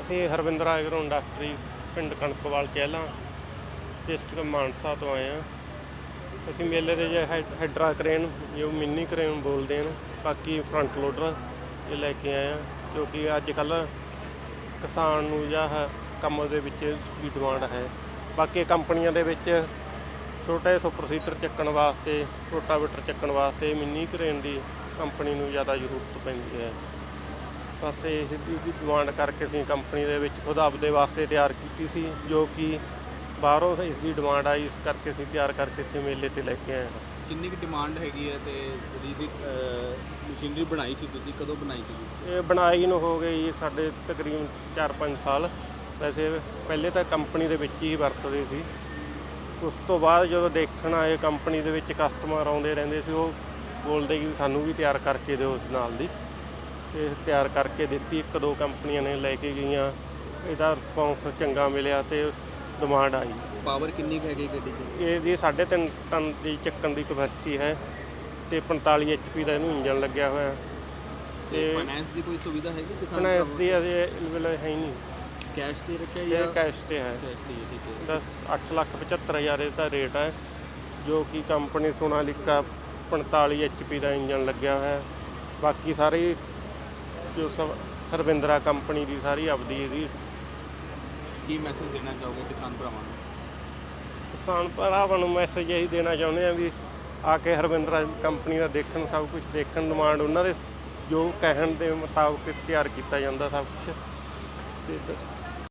ਅਸੀਂ Harvinder agro industry ਪਿੰਡ ਕਣਕਵਾਲ ਚਹਿਲਾਂ district Mansa ਤੋਂ ਆਏ ਹਾਂ। ਅਸੀਂ ਮੇਲੇ ਦੇ ਜੇ ਹਾਈਡਰਾ ਕ੍ਰੇਨ, ਜੋ ਮਿੰਨੀ ਕ੍ਰੇਨ ਬੋਲਦੇ ਹਨ, ਬਾਕੀ ਫਰੰਟ ਲੋਡਰ ਇਹ ਲੈ ਕੇ ਆਏ ਹਾਂ ਕਿਉਂਕਿ ਅੱਜ ਕੱਲ ਕਿਸਾਨ ਨੂੰ ਜਾਂ ਹ- ਕੰਮ ਦੇ ਵਿੱਚ ਵੀ ਡਿਮਾਂਡ ਹੈ। ਬਾਕੀ ਕੰਪਨੀਆਂ ਦੇ ਵਿੱਚ ਛੋਟੇ ਸੁਪਰ ਸੀਟਰ ਚੱਕਣ ਵਾਸਤੇ ਰੋਟਾਵੇਟਰ ਚੱਕਣ ਵਾਸਤੇ ਮਿੰਨੀ ਕ੍ਰੇਨ ਦੀ ਕੰਪਨੀ ਨੂੰ ਜ਼ਿਆਦਾ ਜ਼ਰੂਰਤ ਪੈਂਦੀ ਹੈ। ਬਸ ਇਹ ਦੀ ਡਿਮਾਂਡ ਕਰਕੇ ਅਸੀਂ ਕੰਪਨੀ ਦੇ ਵਿੱਚ ਖੁਦ ਆਪਦੇ ਵਾਸਤੇ ਤਿਆਰ ਕੀਤੀ ਸੀ ਜੋ ਕਿ ਬਾਹਰੋਂ ਇਸ ਦੀ ਡਿਮਾਂਡ ਆਈ ਇਸ ਕਰਕੇ ਅਸੀਂ ਤਿਆਰ ਕਰਕੇ ਇੱਥੇ ਮੇਲੇ ਤੇ ਲੈ ਕੇ ਆਏ ਹਾਂ। ਕਿੰਨੀ ਕੁ ਡਿਮਾਂਡ ਹੈਗੀ ਹੈ ਤੇ ਜਿਹੜੀ ਦੀ ਮਸ਼ੀਨਰੀ ਬਣਾਈ ਸੀ ਤੁਸੀਂ ਕਦੋਂ ਬਣਾਈ ਸੀ? ਇਹ ਬਣਾਈ ਨੂੰ ਹੋ ਗਈ ਸਾਡੇ ਤਕਰੀਬਨ 4-5 ਸਾਲ। ਵੈਸੇ ਪਹਿਲੇ ਤਾਂ ਕੰਪਨੀ ਦੇ ਵਿੱਚ ਹੀ ਵਰਤਦੇ ਸੀ। ਉਸ ਤੋਂ ਬਾਅਦ ਜਦੋਂ ਦੇਖਣ ਆਏ ਕੰਪਨੀ ਦੇ ਵਿੱਚ ਕਸਟਮਰ ਆਉਂਦੇ ਰਹਿੰਦੇ ਸੀ ਉਹ ਬੋਲਦੇ ਕਿ ਸਾਨੂੰ ਵੀ ਤਿਆਰ ਕਰਕੇ ਦਿਓ ਇਸ ਨਾਲ ਦੀ। ਤੇ ਤਿਆਰ ਕਰਕੇ ਦਿੱਤੀ ਇੱਕ ਦੋ ਕੰਪਨੀਆਂ ਨੇ ਲੈ ਕੇ ਗਈਆਂ ਇਹਦਾ ਰਿਸਪੌਂਸ ਚੰਗਾ ਮਿਲਿਆ ਤੇ ਡਿਮਾਂਡ ਆਈ। ਪਾਵਰ ਕਿੰਨੀ ਹੈਗੀ ਗੱਡੀ 'ਚ ਇਹਦੀ 3.5 ਟਨ ਦੀ ਚੱਕਣ ਦੀ ਕਪੈਸਿਟੀ ਹੈ ਤੇ 45 ਐਚਪੀ ਦਾ ਇਹਨੂੰ ਇੰਜਨ ਲੱਗਿਆ ਹੋਇਆ। ਤੇ ਤੇ ਫਾਈਨੈਂਸ ਦੀ ਕੋਈ ਸੁਵਿਧਾ ਹੈਗੀ ਕਿਸਾਨ ਫਾਈਨੈਂਸ ਦੀ ਅਜੇ ਅਵੇਲੇਬਲ ਹੈ ਹੀ ਨਹੀਂ। ਕੈਸ਼ ਤੇ ਰੱਖਿਆ ਇਹ ਜਾਂ ਕੈਸ਼ ਤੇ ਹੈ। ਕੈਸ਼ ਤੇ ਹੀ ਠੀਕ ਹੈ ਇਹਦਾ 8 ਲੱਖ 75 ਹਜ਼ਾਰ ਇਹਦਾ ਰੇਟ ਹੈ ਜੋ ਕਿ ਕੰਪਨੀ ਸੋਨਾਲੀਕਾ 45 ਐਚਪੀ ਦਾ ਇੰਜਨ ਲੱਗਿਆ ਹੋਇਆ ਹੈ। ਬਾਕੀ ਸਾਰੇ ਜੋ ਸਭ ਹਰਵਿੰਦਰਾ ਕੰਪਨੀ ਦੀ ਸਾਰੀ ਆਪਦੀ ਇਹਦੀ। ਕੀ ਮੈਸੇਜ ਦੇਣਾ ਚਾਹੋਗੇ ਕਿਸਾਨ ਭਰਾਵਾਂ ਨੂੰ? ਕਿਸਾਨ ਭਰਾਵਾਂ ਨੂੰ ਮੈਸੇਜ ਇਹੀ ਦੇਣਾ ਚਾਹੁੰਦੇ ਆ ਵੀ ਆ ਕੇ ਹਰਵਿੰਦਰਾ ਕੰਪਨੀ ਦਾ ਦੇਖਣ ਸਭ ਕੁਝ ਦੇਖਣ ਡਿਮਾਂਡ ਉਹਨਾਂ ਦੇ ਜੋ ਕਹਿਣ ਦੇ ਮੁਤਾਬਕ ਤਿਆਰ ਕੀਤਾ ਜਾਂਦਾ ਸਭ ਕੁਝ ਤੇ